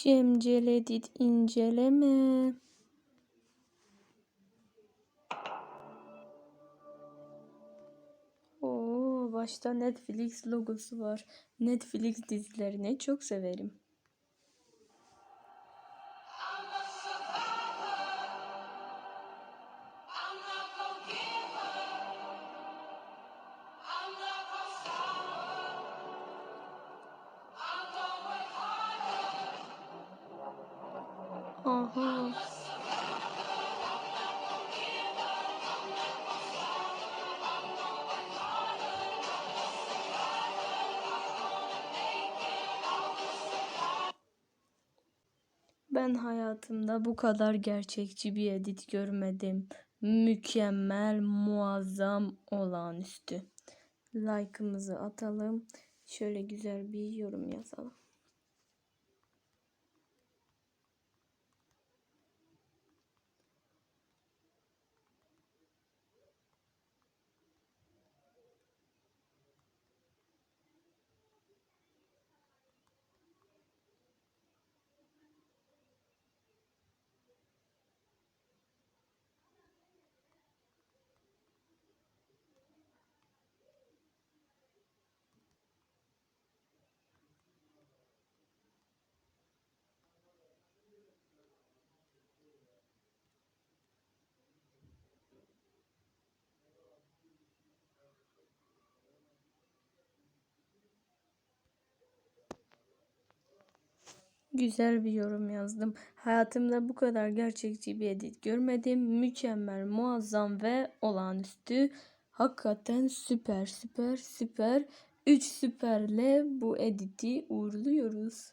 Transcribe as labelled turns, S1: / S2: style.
S1: Cemceledit inceleme. Oo, başta Netflix logosu var. Netflix dizilerini çok severim. Aha. Ben hayatımda bu kadar gerçekçi bir edit görmedim. Mükemmel, muazzam, olağanüstü. Like'ımızı atalım. Şöyle güzel bir yorum yazalım. Güzel bir yorum yazdım. Hayatımda bu kadar gerçekçi bir edit görmedim. Mükemmel, muazzam ve olağanüstü. Hakikaten süper, süper, süper. 3 süperle bu editi uğurluyoruz.